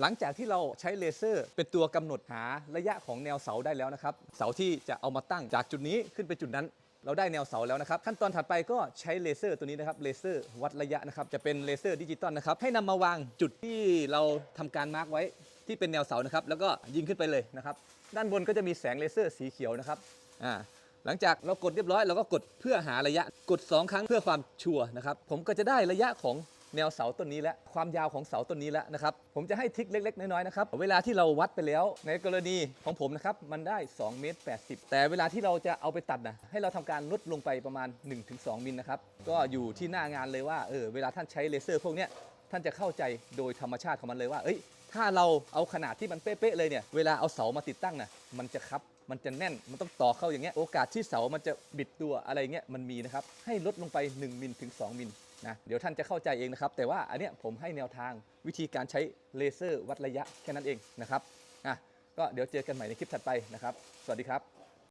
หลังจากที่เราใช้เลเซอร์ เป็นตัวกำหนดหาระยะของแนวเสาได้แล้วนะครับ เสาที่จะเอามาตั้งจากจุดนี้ขึ้นไปจุดนั้น เราได้แนวเสาแล้วนะครับ ขั้นตอนถัดไปก็ใช้เลเซอร์ตัวนี้นะครับเลเซอร์วัดระยะนะครับจะเป็นเลเซอร์ดิจิตอลนะครับให้นำมาวางจุดที่เราทำการมาร์กไว้ที่เป็นแนวเสานะครับแล้วก็ยิงขึ้นไปเลยนะครับด้านบนก็จะมีแสงเลเซอร์สีเขียวนะครับอ่าหลังจากเรากดเรียบร้อยเราก็กดเพื่อหาระยะกด 2 ครั้งเพื่อความชัวร์นะครับผมก็จะได้ระยะของ แนวเสาต้นนี้และความยาวของเสาต้นนี้แล้วนะครับผมจะให้ทิกเล็กๆ น้อยๆนะครับเวลาที่เราวัดไปแล้วในกรณีของผมนะครับมันได้2เมตร80 แต่เวลาที่เราจะเอาไปตัดนะให้เราทำการลดลงไปประมาณ 1-2 มิลนะครับก็อยู่ที่หน้างานเลยว่าเออเวลาท่านใช้เลเซอร์พวกเนี้ยท่านจะเข้าใจโดยธรรมชาติของมันเลยว่าเอ้ย ถ้าเราเอาขนาดที่มันเป๊ะๆเลยเนี่ยเวลาเอาเสามาติดตั้งน่ะมันจะคับมันจะแน่นมันต้องต่อเข้าอย่างเงี้ยโอกาสที่เสามันจะบิดตัวอะไรเงี้ยมันมีนะครับให้ลดลงไป 1มิลถึง 2 มิลนะเดี๋ยวท่านจะเข้าใจเองนะครับ แต่ว่าอันเนี้ยผมให้แนวทางวิธีการใช้เลเซอร์วัดระยะแค่นั้นเองนะครับอะก็เดี๋ยวเจอกันใหม่ในคลิปถัดไปนะครับ สวัสดีครับ